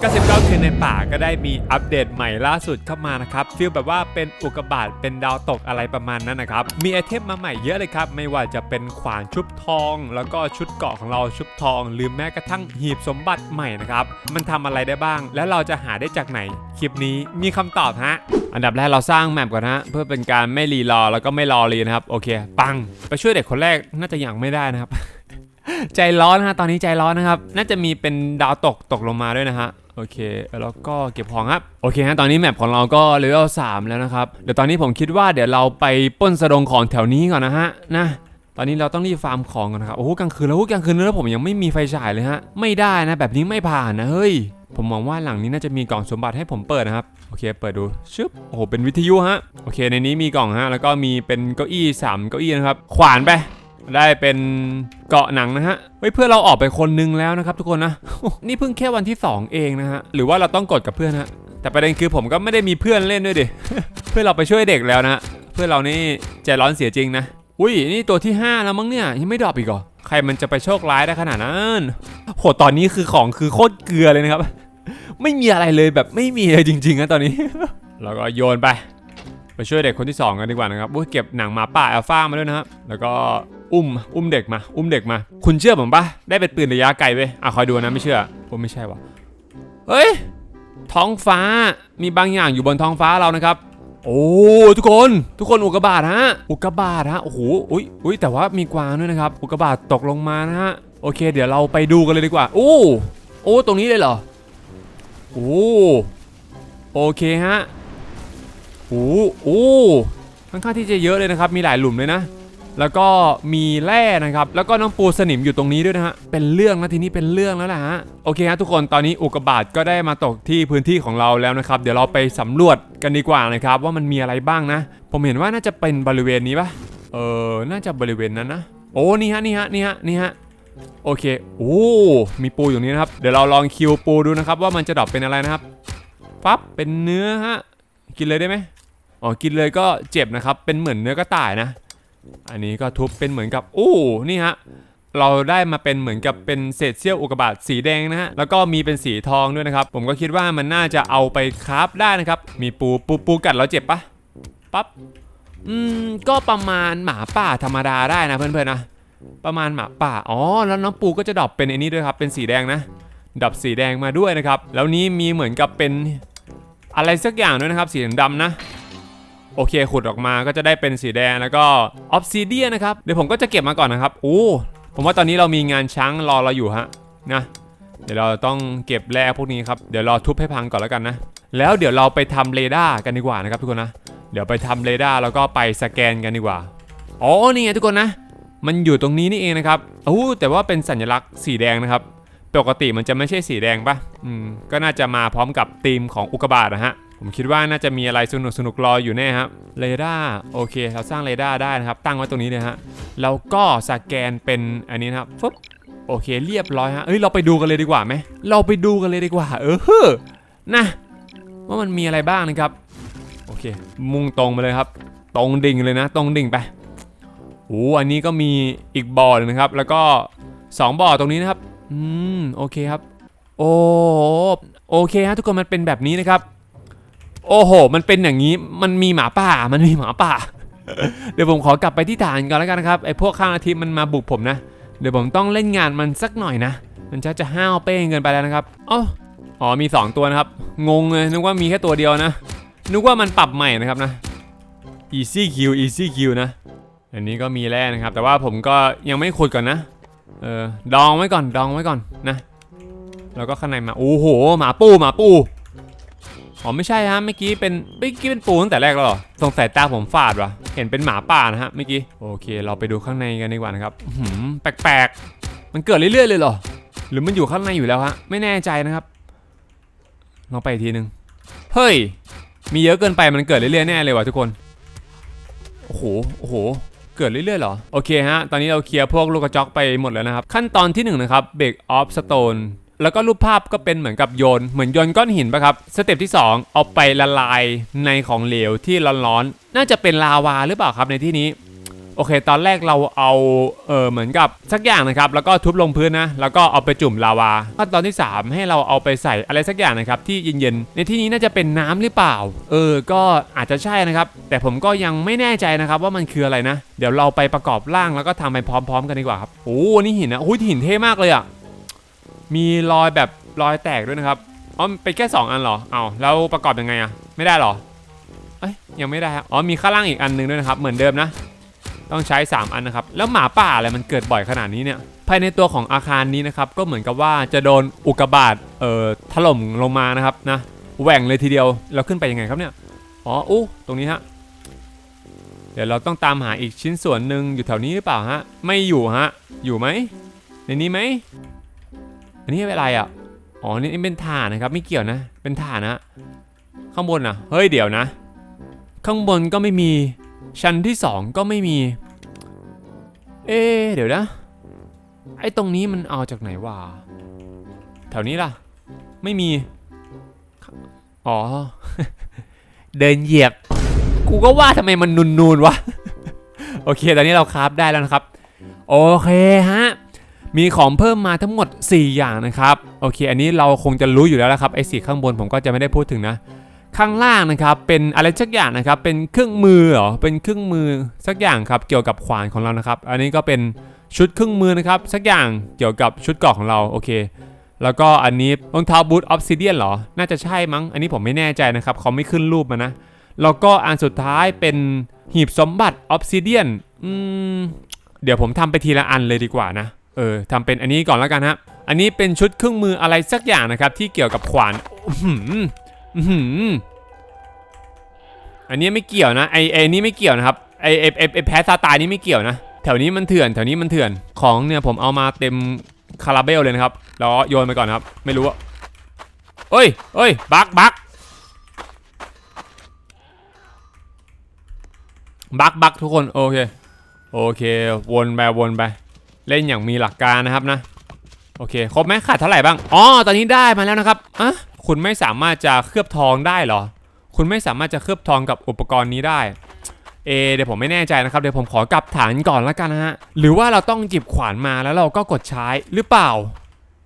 99คืนในป่าก็ได้มีอัปเดตใหม่ล่าสุดเข้ามานะครับฟีลแบบว่าเป็นอุกกาบาตเป็นดาวตกอะไรประมาณนั้นนะครับ มีไอเทมมาใหม่เยอะเลยครับ ไม่ว่าจะเป็นขวานชุบทอง แล้วก็ชุดเกาะของเราชุบทอง หรือแม้กระทั่งหีบสมบัติใหม่นะครับ มันทำอะไรได้บ้าง แล้วเราจะหาได้จากไหน คลิปนี้มีคำตอบฮะอันดับแรกเราสร้างแมปก่อนฮะเพื่อเป็นการไม่รีรอแล้วก็ไม่รอรีนะครับโอเค ปัง ไปช่วยเด็กคนแรกน่าจะยังไม่ได้นะครับ ใจร้อนนะฮะตอนนี้ใจร้อนนะครับ น่าจะมีเป็นดาวตกตกลงมาด้วยนะฮะ โอเคแล้วก็เก็บของครับโอเคฮะตอนนี้แมปของเราก็เลเวล3แล้วนะครับเดี๋ยวตอนนี้ผมคิดว่าเดี๋ยวเราไปป้นสะดงของแถวนี้ก่อนนะฮะนะตอนนี้เราต้องรีบฟาร์มของก่อนนะครับโอ้โหกลางคืนแล้วโอ้กลางคืนแล้วผมยังไม่มีไฟฉายเลยฮะไม่ได้นะแบบนี้ไม่ผ่านนะเฮ้ยผมมองว่าหลังนี้น่าจะมีกล่องสมบัติให้ผมเปิดนะครับโอเคเปิดดูชึบโอ้โหเป็นวิทยุฮะโอเคในนี้มีกล่องฮะแล้วก็มีเป็นเก้าอี้สามเก้าอี้นะครับขวานไป ได้เป็นเกาะหนังนะฮะ เฮ้ยเพื่อนเราออกไปคนนึงแล้วนะครับทุกคนนะ นี่เพิ่งแค่วันที่ 2 เองนะฮะ หรือว่าเราต้องกดกับเพื่อนฮะ แต่ประเด็นคือผมก็ไม่ได้มีเพื่อนเล่นด้วยดิ เพื่อนเราไปช่วยเด็กแล้วนะ เพื่อนเรานี่ใจร้อนเสียจริงนะ อุ้ยนี่ตัวที่ 5 แล้วมั้งเนี่ยยังไม่ดรอปอีกเหรอ ใครมันจะไปโชคร้ายได้ขนาดนั้นโหตอนนี้คือของคือโคตรเกลือเลยนะครับ ไม่มีอะไรเลยแบบไม่มีเลยจริงๆนะตอนนี้แล้วก็โยนไป ไปช่วยเด็กคนที่ 2 กันดีกว่านะครับเก็บหนังหมาป่าอัลฟามาด้วยนะครับแล้วก็อุ้มอุ้มเด็กมา อุ้มเด็กมา คุณเชื่อผมปะได้เป็นปืนระยะไกลเว้ยอะคอยดูนะไม่เชื่อผมไม่ใช่วะเฮ้ยท้องฟ้ามีบางอย่างอยู่บนท้องฟ้าเรานะครับ โอ้ทุกคนทุกคนอุกกาบาตฮะอุกกาบาตฮะโอ้โหอุ้ยอุ้ยแต่ว่ามีกวางด้วยนะครับอุกกาบาตตกลงมานะฮะโอเค เดี๋ยวเราไปดูกันเลยดีกว่าโอ้โอ้ตรงนี้เลยเหรอโอ้โอเคฮะ โอ้โอ้ค่อนข้างที่จะเยอะเลยนะครับ มีหลายหลุมเลยนะ แล้วก็มีแร่นะครับ แล้วก็น้องปูสนิมอยู่ตรงนี้ด้วยนะฮะ เป็นเรื่องนะทีนี้เป็นเรื่องแล้วแหละฮะ โอเคฮะทุกคน ตอนนี้อุกกาบาตก็ได้มาตกที่พื้นที่ของเราแล้วนะครับ เดี๋ยวเราไปสำรวจกันดีกว่านะครับ ว่ามันมีอะไรบ้างนะ ผมเห็นว่าน่าจะเป็นบริเวณนี้ปะเออ น่าจะบริเวณนั้นนะ โอ้ นี่ฮะ นี่ฮะ นี่ฮะ นี่ฮะ โอเค โอ้ มีปูอยู่นี้นะครับ เดี๋ยวเราลองคิวปูดูนะครับว่ามันจะดรอปเป็นอะไรนะครับ ปั๊บ เป็นเนื้อฮะ กินเลยได้ไหม อ๋อกินเลยก็เจ็บนะครับ เป็นเหมือนเนื้อกระต่ายนะ อันนี้ก็ทุบเป็นเหมือนกับอู้นี่ฮะเราได้มาเป็นเหมือนกับเป็นเศษเสี้ยวอุกบาตสีแดงนะฮะ แล้วก็มีเป็นสีทองด้วยนะครับ ผมก็คิดว่ามันน่าจะเอาไปคราฟได้นะครับ มีปูปูปูกัดแล้วเจ็บปะปั๊บ อืม ก็ประมาณหมาป่าธรรมดาได้นะเพื่อนๆนะ ประมาณหมาป่า อ๋อ แล้วน้องปูก็จะดรอปเป็นไอ้นี้ด้วยครับ เป็นสีแดงนะดรอปสีแดงมาด้วยนะครับ แล้วนี้มีเหมือนกับเป็นอะไรสักอย่างด้วยนะครับ สีดำนะ โอเคขุดออกมาก็จะได้เป็นสีแดงแล้วก็ออฟซิเดียนะครับเดี๋ยวผมก็จะเก็บมาก่อนนะครับโอ้ผมว่าตอนนี้เรามีงานช้างรอเราอยู่ฮะนะเดี๋ยวเราต้องเก็บแร่พวกนี้ครับเดี๋ยวรอทุบให้พังก่อนแล้วกันนะ แล้วเดี๋ยวเราไปทำเรดาร์กันดีกว่านะครับทุกคนนะ เดี๋ยวไปทำเรดาร์แล้วก็ไปสแกนกันดีกว่าอ๋อนี่ไงทุกคนนะ มันอยู่ตรงนี้นี่เองนะครับอู้แต่ว่าเป็นสัญลักษณ์สีแดงนะครับ ปกติมันจะไม่ใช่สีแดงปะอืมก็น่าจะมาพร้อมกับธีมของอุกกาบาตนะฮะ ผมคิดว่าน่าจะมีอะไรสนุกสนุกๆรออยู่แน่ครับเรดาร์โอเค เราสร้างเรดาร์ได้นะครับ ตั้งไว้ตรงนี้เลยฮะแล้วก็สแกนเป็นอันนี้นะครับฟึบโอเคเรียบร้อยฮะเอ้ยเราไปดูกันเลยดีกว่าไหมเราไปดูกันเลยดีกว่า เออฮนะว่ามันมีอะไรบ้างนะครับ โอเค มุ่งตรงไปเลยครับ ตรงดิ่งเลยนะ ตรงดิ่งไปโอ้อันนี้ก็มีอีกบ่อหนึงนะครับ แล้วก็ 2บ่อตรงนี้นะครับ อืม โอเคครับ โอ้โอเคฮะทุกคนมันเป็นแบบนี้นะครับ โอ้โห มันเป็นอย่างนี้ มันมีหมาป่า มันมีหมาป่า เดี๋ยวผมขอกลับไปที่ฐานก่อนแล้วกันนะครับ ไอ้พวกข้างอาทิตย์มันมาบุกผมนะ เดี๋ยวผมต้องเล่นงานมันสักหน่อยนะ มันจะจะห้าวเป้งเกินไปแล้วนะครับอ๋ออ๋อ มี 2 ตัวนะครับ งงเลย นึกว่ามีแค่ตัวเดียวนะ นึกว่ามันปรับใหม่นะครับนะ easy kill easy kill นะ อันนี้ก็มีแร่นะครับ แต่ว่าผมก็ยังไม่ขุดก่อนนะ เออ ดองไว้ก่อน ดองไว้ก่อนนะ แล้วก็ข้างในมา โอ้โห หมาปูหมาปู อ๋อไม่ใช่ฮะเมื่อกี้เป็นเมื่อกี้เป็นปูตั้งแต่แรกแล้วเหรอสงสัยตาผมฝาดวะเห็นเป็นหมาป่านะฮะเมื่อกี้โอเค เราไปดูข้างในกันดีกว่านะครับหือแปลกๆ มันเกิดเรื่อยๆเลยเหรอ หรือมันอยู่ข้างในอยู่แล้วฮะไม่แน่ใจนะครับลองไปอีกทีนึงเฮ้ย มีเยอะเกินไปมันเกิดเรื่อยๆแน่เลยว่ะทุกคนโอ้โหโอ้โหเกิดเรื่อยๆเหรอ โอเคฮะ ตอนนี้เราเคลียร์พวกลูกกระจอกไปหมดแล้วนะครับ ขั้นตอนที่1นงนะครับ Break off stone แล้วก็รูปภาพก็เป็นเหมือนกับโยน เหมือนโยนก้อนหินปะครับ สเต็ปที่ 2 เอาไปละลายในของเหลวที่ร้อนๆ น่าจะเป็นลาวาหรือเปล่าครับในที่นี้ โอเค ตอนแรกเราเอาเออเหมือนกับสักอย่างนะครับ แล้วก็ทุบลงพื้นนะ แล้วก็เอาไปจุ่มลาวาขั้นตอนที่ 3 ให้เราเอาไปใส่อะไรสักอย่างนะครับที่เย็นๆ ในที่นี้น่าจะเป็นน้ำหรือเปล่า เออ ก็อาจจะใช่นะครับ แต่ผมก็ยังไม่แน่ใจนะครับว่ามันคืออะไรนะ เดี๋ยวเราไปประกอบร่างแล้วก็ทำไปพร้อม ๆ กันดีกว่าครับ โอ้นี่หินนะโอ้ยหินเท่มากเลยอะ มีรอยแบบรอยแตกด้วยนะครับอ๋อเป็นแค่ 2 อันเหรอเอาแล้วประกอบยังไงอะไม่ได้เหรอเอ้ยยังไม่ได้ครับอ๋อมีข้างล่างอีกอันหนึงด้วยนะครับเหมือนเดิมนะ ต้องใช้ 3 อันนะครับแล้วหมาป่าอะไรมันเกิดบ่อยขนาดนี้เนี่ยภายในตัวของอาคารนี้นะครับก็เหมือนกับว่าจะโดนอุกกาบาตเอ่อถล่มลงมานะครับนะแหว่งเลยทีเดียวเราขึ้นไปยังไงครับเนี่ยอ๋ออู้ตรงนี้ฮะเดี๋ยวเราต้องตามหาอีกชิ้นส่วนหนึ่งอยู่แถวนี้หรือเปล่าฮะไม่อยู่ฮะอยู่ไหมในนี้ไหม นนี้เป็นอะไรอะ อ๋อ นี่เป็นถ่านนะครับไม่เกี่ยวนะ เป็นถ่านนะ ข้างบนอะ เฮ้ยเดี๋ยวนะ ข้างบนก็ไม่มี ชั้นที่สองก็ไม่มี เอ๊เดี๋ยวนะ ไอ้ตรงนี้มันเอาจากไหนวะ แถวนี้ล่ะ ไม่มี อ๋อ เดินเหยียบ กูก็ว่าทำไมมันนูนๆวะ โอเค ตอนนี้เราคราฟได้แล้วนะครับ โอเคฮะ มีของเพิ่มมาทั้งหมด 4 อย่างนะครับ โอเค อันนี้เราคงจะรู้อยู่แล้วละครับไอ้สีข้างบนผมก็จะไม่ได้พูดถึงนะ ข้างล่างนะครับ เป็นอะไรสักอย่างนะครับ เป็นเครื่องมือเหรอ เป็นเครื่องมือสักอย่างครับเกี่ยวกับขวานของเรานะครับ อันนี้ก็เป็นชุดเครื่องมือนะครับสักอย่างเกี่ยวกับชุดเกราะของเราโอเค แล้วก็อันนี้รองเท้าบูทออฟซิเดียนเหรอ น่าจะใช่มั้ง อันนี้ผมไม่แน่ใจนะครับเขาไม่ขึ้นรูปมานะ แล้วก็อันสุดท้ายเป็นหีบสมบัติออฟซิเดียนอืมเดี๋ยวผมทำไปทีละอันเลยดีกว่านะ ออทำเป็นอันนี้ก่อนแล้วกันฮะ อันนี้เป็นชุดเครื่องมืออะไรสักอย่างนะครับ ที่เกี่ยวกับขวานอื้มอื้มอันนี้ไม่เกี่ยวนะไอไอนี่ไม่เกี่ยวนะครับไอไอไอแพ้ซาตายนี่ไม่เกี่ยวนะแถวนี้มันเถื่อนแถวนี้มันเถื่อนของเนี่ยผมเอามาเต็มคาราเบลเลยนะครับแล้วโยนไปก่อนครับ ไม่รู้ว่าเอ้ยเอ้ยบักบักบักบักทุกคนโอเคโอเค วนไปวนไป เล่นอย่างมีหลักการนะครับนะ โอเค ครบไหมขาดเท่าไหร่บ้าง อ๋อ ตอนนี้ได้มาแล้วนะครับอะคุณไม่สามารถจะเคลือบทองได้เหรอ คุณไม่สามารถจะเคลือบทองกับอุปกรณ์นี้ได้ เอ เดี๋ยวผมไม่แน่ใจนะครับ เดี๋ยวผมขอกลับฐานก่อนแล้วกันนะฮะ หรือว่าเราต้องหยิบขวานมาแล้วเราก็กดใช้หรือเปล่า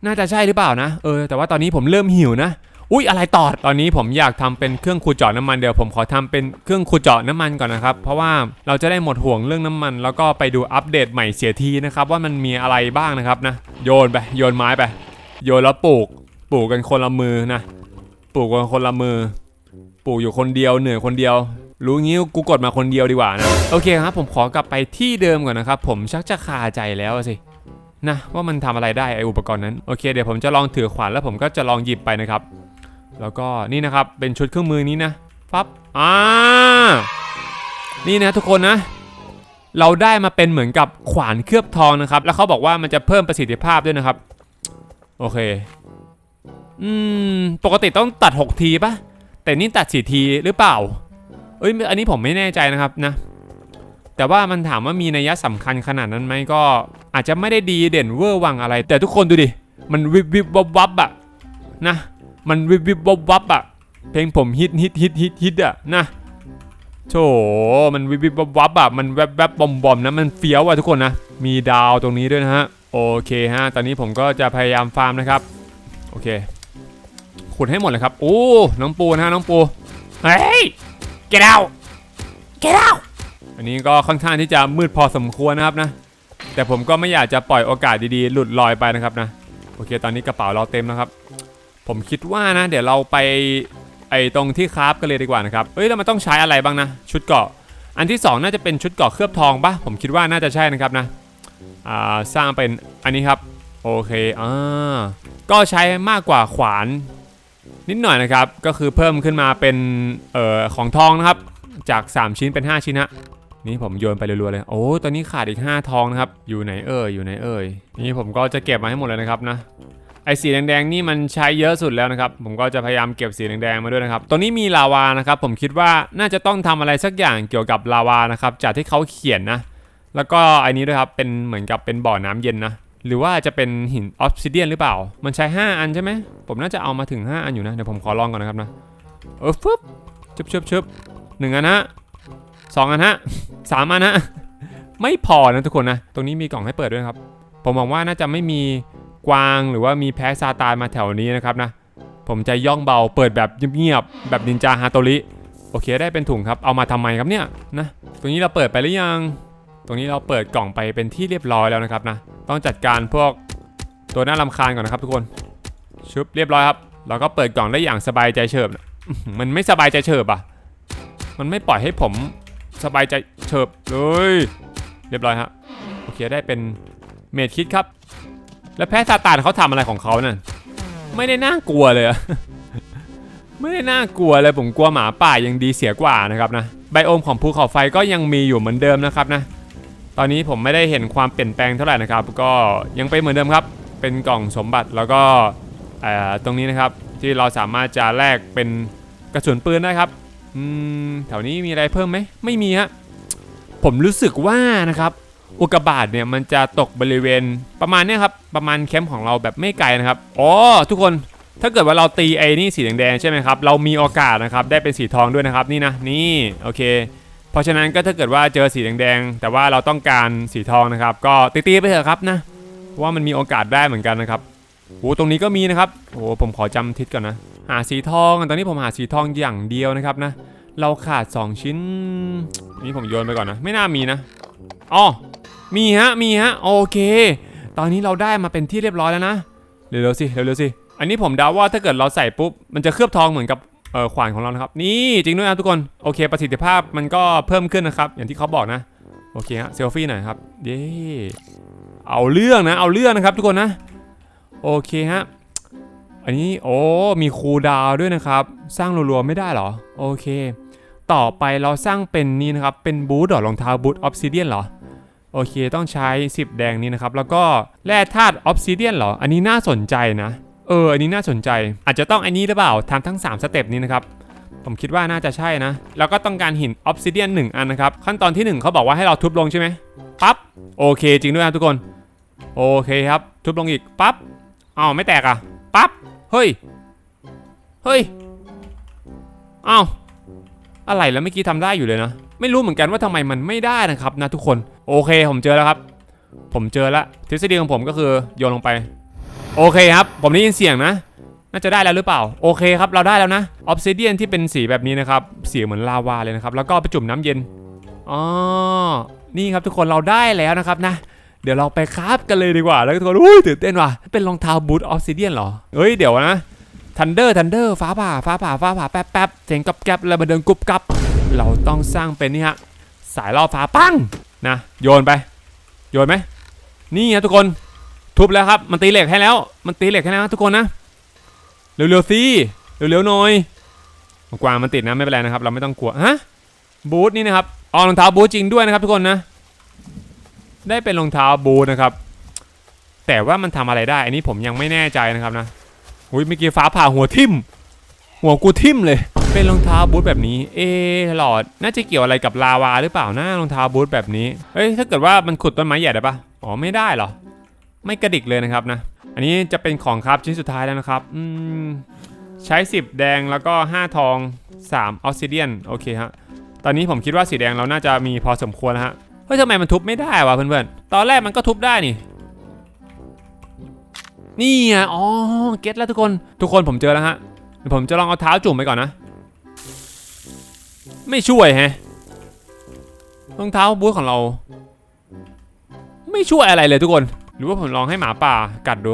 น่าจะใช่หรือเปล่านะ เออ แต่ว่าตอนนี้ผมเริ่มหิวนะ อุ้ยอะไรต่อตอนนี้ผมอยากทำเป็นเครื่องขูดเจาะน้ำมันเดี๋ยวผมขอทำเป็นเครื่องขูดเจาะน้ำมันก่อนนะครับเพราะว่าเราจะได้หมดห่วงเรื่องน้ำมัน แล้วก็ไปดูอัปเดตใหม่เสียทีนะครับว่ามันมีอะไรบ้างนะครับนะโยนไปโยนไม้ไปโยนแล้วปลูกปลูกกันคนละมือนะปลูกกันคนละมือ ปลูกอยู่คนเดียวเหนื่อยคนเดียวรู้งี้กูกดมาคนเดียวดีกว่านะโอเคครับผมขอกลับไปที่เดิมก่อนนะครับผมชักจะคาใจแล้วสินะว่ามันทำอะไรได้ไออุปกรณ์นั้นโอเคเดี๋ยวผมจะลองถือขวานแล้วผมก็จะลองหยิบไปนะครับ แล้วก็นี่นะครับเป็นชุดเครื่องมือนี้นะปั๊บอ่านี่นะทุกคนนะเราได้มาเป็นเหมือนกับขวานเคลือบทองนะครับ แล้วเขาบอกว่ามันจะเพิ่มประสิทธิภาพด้วยนะครับ โอเค อืม ปกติต้องตัด 6 ทีปะแต่นี่ตัด 4 ทีหรือเปล่า เอ้ย อันนี้ผมไม่แน่ใจนะครับนะ แต่ว่ามันถามว่ามีนัยสำคัญขนาดนั้นไหมก็ อาจจะไม่ได้ดีเด่นเวอร์วังอะไร แต่ทุกคนดูดิ มันวิบวิบวับวับอะนะ มันวิบวิบวับวับอะ เพลงผมฮิตฮิตฮิตฮิตฮิตอะนะโถมันวิบวิบวับวับอะมันแวบแวบบอมบอมนะมันเฟี้ยวอะทุกคนนะ มีดาวตรงนี้ด้วยนะฮะ โอเคฮะ ตอนนี้ผมก็จะพยายามฟาร์มนะครับ โอเค ขุดให้หมดเลยครับ โอ้ น้องปูนะฮะน้องปู เฮ้ย get out get out อันนี้ก็ค่อนข้างที่จะมืดพอสมควรนะครับนะ แต่ผมก็ไม่อยากจะปล่อยโอกาสดีๆ หลุดลอยไปนะครับนะ โอเค ตอนนี้กระเป๋าเราเต็มแล้วครับ ผมคิดว่านะเดี๋ยวเราไปไอตรงที่คราฟกันเลยดีกว่านะครับเอ้ยแล้วมันต้องใช้อะไรบ้างนะ ชุดเกาะ อันที่สองน่าจะเป็นชุดเกาะเคลือบทองปะผมคิดว่าน่าจะใช่นะครับนะอ่าสร้างเป็นอันนี้ครับโอเคอ่าก็ใช้มากกว่าขวาน นิดหน่อยนะครับก็คือเพิ่มขึ้นมาเป็นเอ่อของทองนะครับจาก 3 ชิ้นเป็น 5 ชิ้นฮะนี่ผมโยนไปรัวๆเลย โอ้ ตอนนี้ขาดอีก 5 ทองนะครับ อยู่ไหนเอ่ย อยู่ไหนเอ่ย นี่ผมก็จะเก็บมาให้หมดเลยนะครับนะ ไอสีแดงๆนี่มันใช้เยอะสุดแล้วนะครับ ผมก็จะพยายามเก็บสีแดงๆมาด้วยนะครับตัวนี้มีลาวานะครับ ผมคิดว่าน่าจะต้องทำอะไรสักอย่างเกี่ยวกับลาวานะครับ จากที่เขาเขียนนะ แล้วก็อันนี้ด้วยครับ เป็นเหมือนกับเป็นบ่อน้ำเย็นนะ หรือว่าจะเป็นหินออฟซิเดียนหรือเปล่า มันใช้ 5 อันใช่ไหม ผมน่าจะเอามาถึง 5 อันอยู่นะ เดี๋ยวผมขอลองก่อนนะครับนะ เออฟึบชึบชึบชึบหนึ่งอันฮะสองอันฮะสามอันฮะ ไม่พอนะทุกคนนะ ตรงนี้มีกล่องให้เปิดด้วยครับ ผมหวังว่าน่าจะไม่มี กวางหรือว่ามีแพ้ซาตานมาแถวนี้นะครับนะ ผมจะย่องเบาเปิดแบบเงียบๆแบบนินจาฮาโตริโอเคได้เป็นถุงครับเอามาทำไมครับเนี่ยนะตรงนี้เราเปิดไปหรือยัง ตรงนี้เราเปิดกล่องไปเป็นที่เรียบร้อยแล้วนะครับนะต้องจัดการพวกตัวน่ารำคาญก่อนนะครับ ทุกคนชุบเรียบร้อยครับเราก็เปิดกล่องได้อย่างสบายใจเฉิบนะมันไม่สบายใจเฉิบอะมันไม่ปล่อยให้ผมสบายใจเฉิบเลย เรียบร้อยฮะโอเคได้เป็นเมดคิดครับ แล้วแพ้ซาตานเขาทำอะไรของเขานั่นไม่ได้น่ากลัวเลยไม่ได้น่ากลัวเลยผมกลัวหมาป่ายังดีเสียกว่านะครับนะไบโอมของภูเขาไฟก็ยังมีอยู่เหมือนเดิมนะครับนะ ตอนนี้ผมไม่ได้เห็นความเปลี่ยนแปลงเท่าไหร่นะครับ ก็ยังเป็นเหมือนเดิมครับ เป็นกล่องสมบัติแล้วก็ตรงนี้นะครับที่เราสามารถจะแลกเป็นกระสุนปืนได้ครับอืมแถวนี้มีอะไรเพิ่มไหมไม่มีฮะผมรู้สึกว่านะครับ อุกกาบาตเนี่ยมันจะตกบริเวณประมาณนี้ครับประมาณแคมป์ของเราแบบไม่ไกลนะครับอ๋อทุกคนถ้าเกิดว่าเราตีไอ้นี่สีแดงๆใช่ไหมครับเรามีโอกาสนะครับได้เป็นสีทองด้วยนะครับนี่นะนี่โอเค เพราะฉะนั้นก็ถ้าเกิดว่าเจอสีแดงๆแต่ว่าเราต้องการสีทองนะครับ ก็ตีๆไปเถอะครับนะเพราะว่ามันมีโอกาสได้เหมือนกันนะครับโอ้ตรงนี้ก็มีนะครับโอ้ผมขอจำทิศก่อนนะ หาสีทองตอนนี้ผมหาสีทองอย่างเดียวนะครับนะ เราขาด 2 ชิ้น นี่ผมโยนไปก่อนนะ ไม่น่ามีนะอ๋อ มีฮะมีฮะโอเค ตอนนี้เราได้มาเป็นที่เรียบร้อยแล้วนะเร็วๆสิเร็วๆสิอันนี้ผมเดาว่าถ้าเกิดเราใส่ปุ๊บมันจะเคลือบทองเหมือนกับเออขวานของเรานะครับ นี่จริงด้วยนะทุกคนโอเค ประสิทธิภาพมันก็เพิ่มขึ้นนะครับ อย่างที่เขาบอกนะโอเคฮะเซลฟี่หน่อยครับเย้เอาเรื่องนะ เอาเรื่องนะครับทุกคนนะ โอเคฮะอันนี้โอ้มีคูดาวด้วยนะครับ สร้างรัวๆไม่ได้เหรอ โอเค ต่อไปเราสร้างเป็นนี่นะครับ เป็นบูทหรอรองเท้าบูทออฟซิเดียนเหรอ โอเคต้องใช้ 10 แดงนี้นะครับ แล้วก็แร่ธาตุออฟซิเดียนเหรอ อันนี้น่าสนใจนะ เออ อันนี้น่าสนใจ อาจจะต้องอันนี้หรือเปล่าทำทั้ง 3 สเต็ปนี้นะครับ ผมคิดว่าน่าจะใช่นะ แล้วก็ต้องการหินออฟซิเดียนหนึ่งอันนะครับ ขั้นตอนทีหนึ่1เขาบอกว่าให้เราทุบลงใช่ไหมปั๊บ โอเค จริงด้วยนะทุกคน โอเคครับ ทุบลงอีก ปั๊บอ้าวไม่แตกอะ ปั๊บ เฮ้ย เฮ้ย อ้าว อะไรแล้วเมื่อกี้ทำได้อยู่เลยนะ ไม่รู้เหมือนกันว่าทำไมมันไม่ได้นะครับนะทุกคน โอเคผมเจอแล้วครับ ผมเจอแล้วทฤษฎีของผมก็คือโยนลงไป โอเคครับ ผมได้ยินเสียงนะ น่าจะได้แล้วหรือเปล่า โอเคครับ เราได้แล้วนะออฟซิเดียนที่เป็นสีแบบนี้นะครับ สีเหมือนลาวาเลยนะครับ แล้วก็ไปจุ่มน้ำเย็น อ๋อ นี่ครับทุกคนเราได้แล้วนะครับนะ เดี๋ยวเราไปคราฟกันเลยดีกว่า แล้วทุกคนอุ้ยตื่นเต้นว่ะ เป็นรองเท้าบูทออฟซิเดียนเหรอ เฮ้ย เดี๋ยวนะ ทันเดอร์ ทันเดอร์ ฟ้าผ่า ฟ้าผ่า ฟ้าผ่า แป๊บแป๊บเสียงกับแก๊บแล้วมาเดินกรุบกับ เราต้องสร้างเป็นนี่ฮะ สายล่อฟ้าปัง นะโยนไป โยนไหมนี่ฮะทุกคนทุบแล้วครับ มันตีเหล็กให้แล้ว มันตีเหล็กให้แล้วทุกคนนะเร็วๆสิเร็วๆหน่อยกวางมันติดนะไม่เป็นไรนะครับ เราไม่ต้องกลัวฮะบูทนี่นะครับเอารองเท้าบูทจริงด้วยนะครับ ทุกคนนะ ได้เป็นรองเท้าบูทนะครับ แต่ว่ามันทำอะไรได้ อันนี้ผมยังไม่แน่ใจนะครับนะอุ้ยเมื่อกี้ฟ้าผ่าหัวทิ่มหัวกูทิ่มเลย เป็นรองเท้าบูทแบบนี้ เอหลอด น่าจะเกี่ยวอะไรกับลาวาหรือเปล่านะรองเท้าบูทแบบนี้ เฮ้ย ถ้าเกิดว่ามันขุดต้นไม้ใหญ่ได้ปะอ๋อ ไม่ได้เหรอ ไม่กระดิกเลยนะครับนะ อันนี้จะเป็นของครับชิ้นสุดท้ายแล้วนะครับ อืม ใช้ 10 แดงแล้วก็ 5 ทอง 3 ออสซิเดียน โอเคฮะ ตอนนี้ผมคิดว่าสีแดงเราน่าจะมีพอสมควรแล้วฮะ เฮ้ยทำไมมันทุบไม่ได้วะเพื่อนๆ ตอนแรกมันก็ทุบได้นี่นี่ไงอ๋อ เก็ตแล้วทุกคน ทุกคนผมเจอแล้วฮะเดี๋ยวผมจะลองเอาเท้าจุ่มไปก่อนนะ ไม่ช่วยแฮะรองเท้าบูทของเรา ไม่ช่วยอะไรเลยทุกคน หรือว่าผมลองให้หมาป่ากัดดู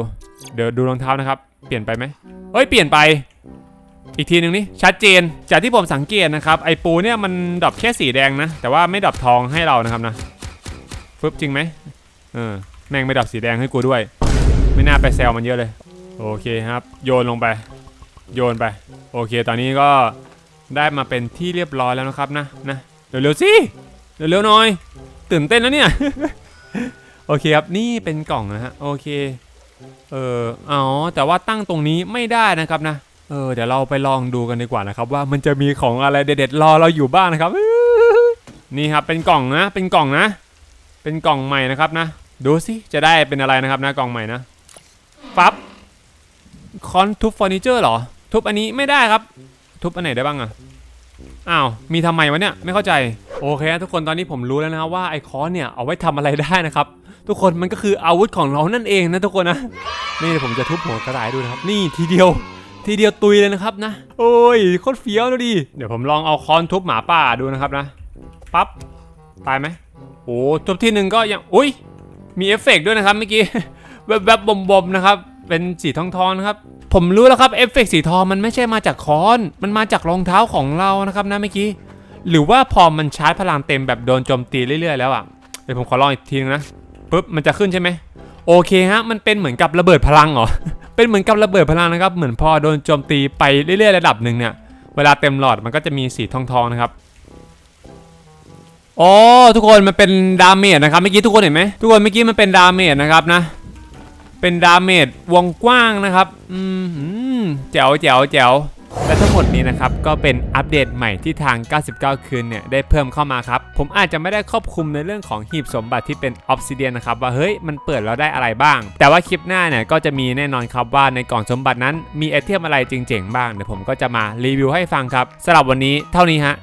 เดี๋ยวดูรองเท้านะครับ เปลี่ยนไปไหมเฮ้ยเปลี่ยนไป อีกทีหนึ่งนี่ชัดเจน จากที่ผมสังเกตนะครับไอปูเนี่ยมันดรอปแค่สีแดงนะ แต่ว่าไม่ดรอปทองให้เรานะครับนะฟึบจริงไหมเออแม่งไม่ดรอปสีแดงให้กูด้วย ไม่น่าไปแซวมันเยอะเลย โอเคครับ โยนลงไป โยนไป โอเค ตอนนี้ก็ ได้มาเป็นที่เรียบร้อยแล้วนะครับนะนะเร็วๆสิเร็วๆหน่อย ตื่นเต้นนะเนี่ย โอเคครับนี่เป็นกล่องนะฮะโอเคเอออ๋อแต่ว่าตั้งตรงนี้ไม่ได้นะครับนะเออเดี๋ยวเราไปลองดูกันดีกว่านะครับ ว่ามันจะมีของอะไรเด็ดๆรอเราอยู่บ้างนะครับนี่ครับเป็นกล่องนะ เป็นกล่องนะ เป็นกล่องใหม่นะครับนะดูสิจะได้เป็นอะไรนะครับนะกล่องใหม่นะปั๊บคอนทุบเฟอร์นิเจอร์หรอ ทุบอันนี้ไม่ได้ครับ ทุบอันไหนได้บ้างอะอ้าว มีทำไมวะเนี่ย ไม่เข้าใจ โอเค ทุกคนตอนนี้ผมรู้แล้วนะครับว่าไอ้ค้อนเนี่ยเอาไว้ทำอะไรได้นะครับ ทุกคนมันก็คืออาวุธของเรานั่นเองนะทุกคนนะ นี่ผมจะทุบหัวกระต่ายดูนะครับ นี่ทีเดียว ทีเดียวตุยเลยนะครับนะ โอ้ยโคตรเฟี้ยวดูดิ เดี๋ยวผมลองเอาค้อนทุบหมาป่าดูนะครับนะ ปั๊บ ตายไหมโอ้ทุบที่หนึ่งก็ยัง อุ้ย มีเอฟเฟกต์ด้วยนะครับเมื่อกี้แวบๆบมๆนะครับ เป็นสีทองๆนะครับ ผมรู้แล้วครับเอฟเฟกต์สีทองมันไม่ใช่มาจากค้อน มันมาจากรองเท้าของเรานะครับนะเมื่อกี้ หรือว่าพอมันชาร์จพลังเต็มแบบโดนโจมตีเรื่อยๆแล้วอะ เดี๋ยวผมขอลองอีกทีนึงนะปุ๊บมันจะขึ้นใช่ไหมโอเคฮะ มันเป็นเหมือนกับระเบิดพลังเหรอ เป็นเหมือนกับระเบิดพลังนะครับ เหมือนพอโดนโจมตีไปเรื่อยๆระดับหนึ่งเนี่ย เวลาเต็มหลอดมันก็จะมีสีทองๆนะครับอ๋อทุกคนมันเป็นดาเมจนะครับ เมื่อกี้ทุกคนเห็นไหมทุกคนเมื่อกี้มันเป็นดาเมจนะครับนะ เป็นดาเมจวงกว้างนะครับ อืมแจ๋วแจ๋วแจ๋วและทั้งหมดนี้นะครับ ก็เป็นอัปเดตใหม่ที่ทาง 99 คืนเนี่ย ได้เพิ่มเข้ามาครับ ผมอาจจะไม่ได้ครอบคลุมในเรื่องของหีบสมบัติที่เป็นออ s ซิเดียนนะครับ ว่าเฮ้ย มันเปิดแล้วได้อะไรบ้าง แต่ว่าคลิปหน้าเนี่ย ก็จะมีแน่นอนครับว่าในกล่องสมบัตินั้นมีไอเทมอะไรเจ๋งๆบ้างเดี๋ยวผมก็จะมารีวิวให้ฟังครับสำหรับวันนี้เท่านี้ฮะ